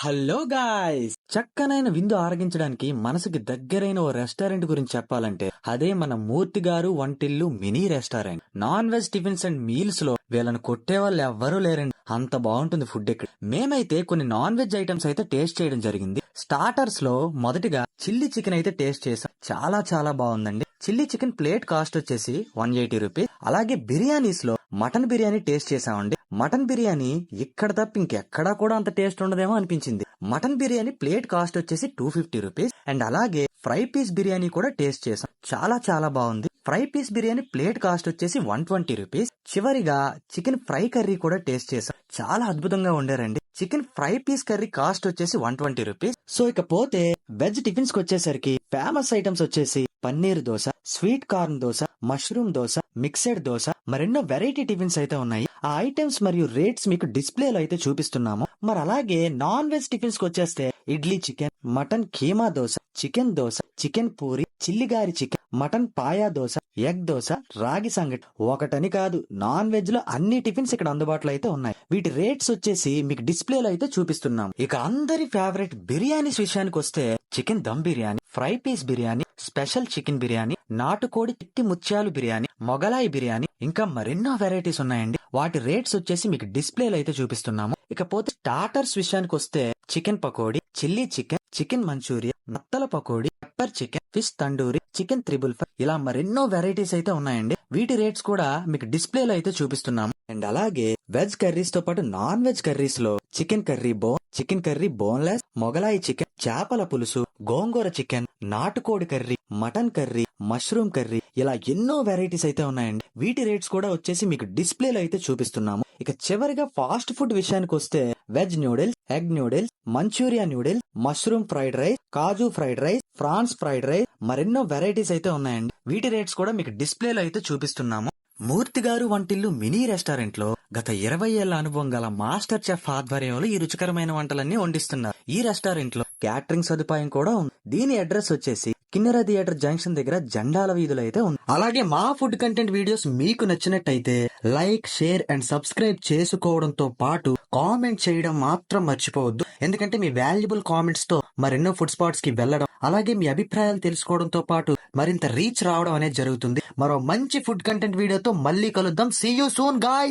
Hello guys! చక్కనైన విందు ఆరగించడానికి మనసుకి దగ్గరైన ఓ రెస్టారెంట్ గురించి చెప్పాలంటే అదే మన మూర్తి గారు వంటిల్లు mini restaurant. Non veg tiffins and మీల్స్లో వీళ్ళని కొట్టే వాళ్ళు ఎవ్వరూ లేరండి. అంత బాగుంటుంది ఫుడ్ ఇక్కడ. మేమైతే కొన్ని నాన్ వెజ్ ఐటమ్స్ అయితే టేస్ట్ చేయడం జరిగింది. స్టార్టర్స్లో మొదటిగా చిల్లీ చికెన్ అయితే టేస్ట్ చేసాం చాలా చాలా బాగుందండి. చిల్లీ చికెన్ ప్లేట్ కాస్ట్ వచ్చేసి వన్ ఎయిటీ రూపీస్. అలాగే బిర్యానీస్లో మటన్ బిర్యానీ టేస్ట్ చేసామండి మటన్ బిర్యానీ ఇక్కడ తప్ప ఇంకెక్కడా కూడా అంత టేస్ట్ ఉండదేమో అనిపించింది. మటన్ బిర్యానీ ప్లేట్ కాస్ట్ వచ్చేసి టూ ఫిఫ్టీ రూపీస్. అండ్ అలాగే ఫ్రై పీస్ బిర్యానీ కూడా టేస్ట్ చేసాం చాలా చాలా బాగుంది. Fry piece biryani plate cost వచ్చేసి వన్ ట్వంటీ రూపీస్. చివరిగా చికెన్ ఫ్రై కర్రీ కూడా టేస్ట్ చేసాం చాలా అద్భుతంగా ఉండారండి chicken fry piece curry cost వచ్చేసి వన్ ట్వంటీ రూపీస్. సో ఇక పోతే వెజ్ టిఫిన్స్కి వచ్చేసరికి ఫేమస్ ఐటమ్స్ వచ్చేసి paneer dosa sweet corn dosa mushroom dosa mixed dosa మరెన్నో వెరైటీ టిఫిన్స్ అయితే ఉన్నాయి. ఆ ఐటమ్స్ మరియు రేట్స్ మీకు డిస్ప్లేలో అయితే చూపిస్తున్నాము. మరి అలాగే నాన్ వెజ్ టిఫిన్స్కి వచ్చేస్తే idli chicken mutton keema dosa chicken dosa chicken puri చిల్లిగారి chicken mutton paya dosa egg dosa ragi sangati. ఒకటని కాదు నాన్ వెజ్లో అన్ని టిఫిన్స్ ఇక్కడ అందుబాటులో అయితే ఉన్నాయి. వీటి రేట్స్ వచ్చేసి మీకు డిస్ప్లేలో అయితే చూపిస్తున్నాం ఇక అందరి ఫేవరెట్ బిర్యానీస్ విషయానికి వస్తే chicken dum biryani fry piece biryani special chicken biryani నాటుకోడి చిట్టి ముత్యాలు బిర్యానీ మొగలాయి బిర్యానీ ఇంకా మరెన్నో వెరైటీస్ ఉన్నాయండి. వాటి రేట్స్ వచ్చేసి మీకు డిస్ప్లేలో అయితే చూపిస్తున్నాము. ఇకపోతే స్టార్టర్స్ విషయానికి వస్తే chicken pakodi chilli chicken chicken manchuria నత్తల pakodi pepper chicken fish tandoori chicken triple five ఇలా మరెన్నో వెరైటీస్ అయితే ఉన్నాయండి. వీటి రేట్స్ కూడా మీకు డిస్ప్లేలో అయితే చూపిస్తున్నాము. అండ్ అలాగే వెజ్ కర్రీస్తో పాటు non veg కర్రీస్లో chicken curry bone chicken curry boneless Mughlai chicken చేపల పులుసు గోంగూర చికెన్ నాటుకోడి curry mutton curry mushroom curry ఇలా ఎన్నో వెరైటీస్ అయితే ఉన్నాయండి. వీటి రేట్స్ కూడా వచ్చేసి మీకు డిస్ప్లేలో అయితే చూపిస్తున్నాము. ఇక చివరిగా ఫాస్ట్ ఫుడ్ విషయానికి వస్తే veg noodles egg noodles manchuria noodles mushroom fried rice కాజు fried rice prawns fried rice మరెన్నో వెరైటీస్ అయితే ఉన్నాయండి. వీటి రేట్స్ కూడా మీకు డిస్ప్లేలో అయితే చూపిస్తున్నాము. మూర్తి గారు వంటిల్లు మినీ రెస్టారెంట్లో గత ఇరవై ఏళ్ళ అనుభవం గల మాస్టర్ చెఫ్ ఆధ్వర్యంలో ఈ రుచికరమైన వంటలన్నీ వండిస్తున్నారు. ఈ రెస్టారెంట్లో క్యాటరింగ్ సదుపాయం కూడా ఉంది. దీని అడ్రస్ వచ్చేసి కిన్నెర థియేటర్ జంక్షన్ దగ్గర జెండాల వీధులు అయితే ఉంది అలాగే మా ఫుడ్ కంటెంట్ వీడియోస్ మీకు నచ్చినట్టయితే లైక్ షేర్ అండ్ సబ్స్క్రైబ్ చేసుకోవడంతో పాటు కామెంట్ చేయడం మాత్రం మర్చిపోవద్దు. ఎందుకంటే మీ వాల్యుబుల్ కామెంట్స్తో మరెన్నో ఫుడ్ స్పాట్స్కి వెళ్ళడం అలాగే మీ అభిప్రాయాలు తెలుసుకోవడంతో పాటు మరింత రీచ్ రావడం అనేది జరుగుతుంది. మరో మంచి ఫుడ్ కంటెంట్ వీడియోతో మళ్ళీ కలుద్దాం. See you soon guy